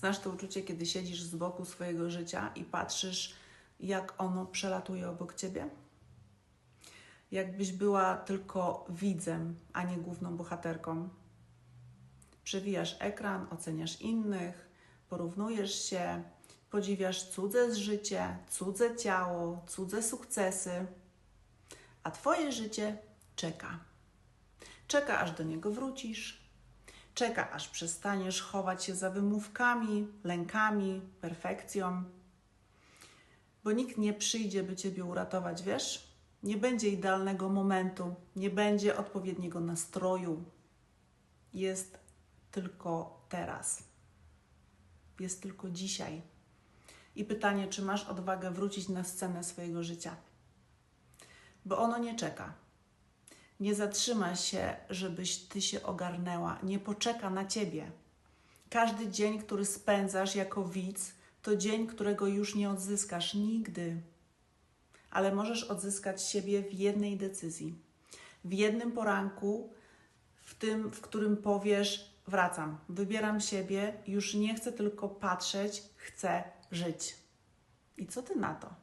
Znasz to uczucie, kiedy siedzisz z boku swojego życia i patrzysz, jak ono przelatuje obok ciebie? Jakbyś była tylko widzem, a nie główną bohaterką. Przewijasz ekran, oceniasz innych, porównujesz się, podziwiasz cudze życie, cudze ciało, cudze sukcesy, a Twoje życie czeka. Czeka, aż do niego wrócisz. Czeka, aż przestaniesz chować się za wymówkami, lękami, perfekcją. Bo nikt nie przyjdzie, by Ciebie uratować, wiesz? Nie będzie idealnego momentu, nie będzie odpowiedniego nastroju. Jest tylko teraz. Jest tylko dzisiaj. I pytanie, czy masz odwagę wrócić na scenę swojego życia? Bo ono nie czeka. Nie zatrzyma się, żebyś ty się ogarnęła, nie poczeka na ciebie. Każdy dzień, który spędzasz jako widz, to dzień, którego już nie odzyskasz nigdy. Ale możesz odzyskać siebie w jednej decyzji, w jednym poranku, w tym, w którym powiesz: Wracam, wybieram siebie, już nie chcę tylko patrzeć, chcę żyć. I co ty na to?